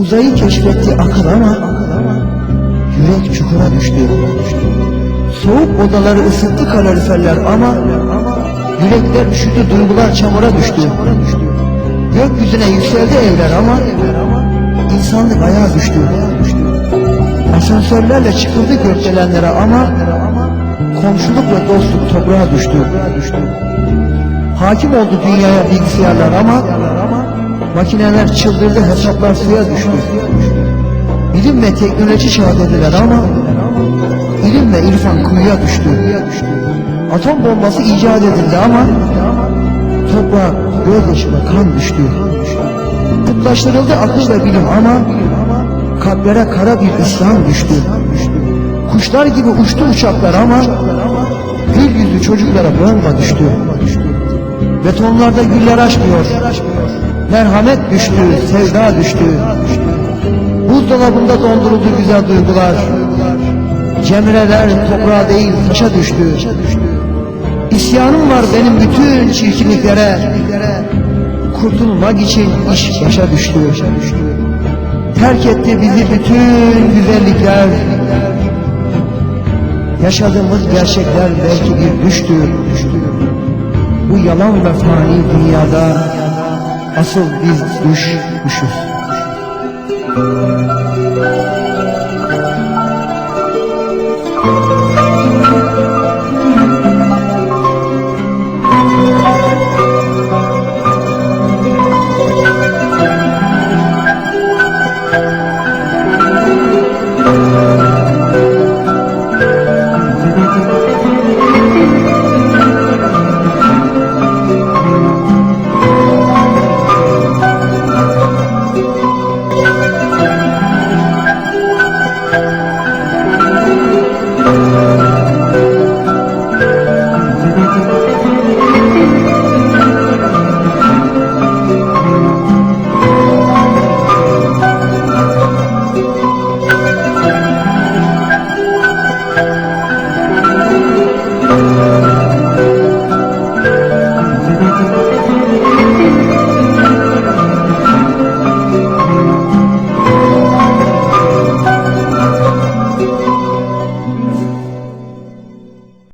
Uzayı keşfetti akıl ama yürek çukura düştü. Soğuk odaları ısıttı kaloriferler ama yürekler üşüdü duygular çamura düştü. Gökyüzüne yükseldi evler ama insanlık ayağa düştü. Asansörlerle çıkıldı gökdelenlere ama komşuluk ve dostluk toprağa düştü. Hakim oldu dünyaya bilgisayarlar ama makineler çıldırdı hesaplar suya düştü. Bilim ve teknoloji çağı dediler ama ilim ve irfan kuyuya düştü. Atom bombası icat edildi ama toprağa gözyaşına kan düştü. Kutlaştırıldı akıl ve bilim ama kalplere kara bir isyan düştü. Kuşlar gibi uçtu uçaklar ama gül yüzlü çocuklara bomba düştü. Betonlarda güller açmıyor. Merhamet düştü, sevda düştü. Buzdolabında donduruldu güzel duygular. Cemreler toprağa değil taşa düştü. İsyanım var benim bütün çirkinliklere. Kurtulmak için iş başa düştü. Terk etti bizi bütün güzellikler. Yaşadığımız gerçekler belki bir düştü. Bu yalan ve fani dünyada asıl biz düş, düşüz.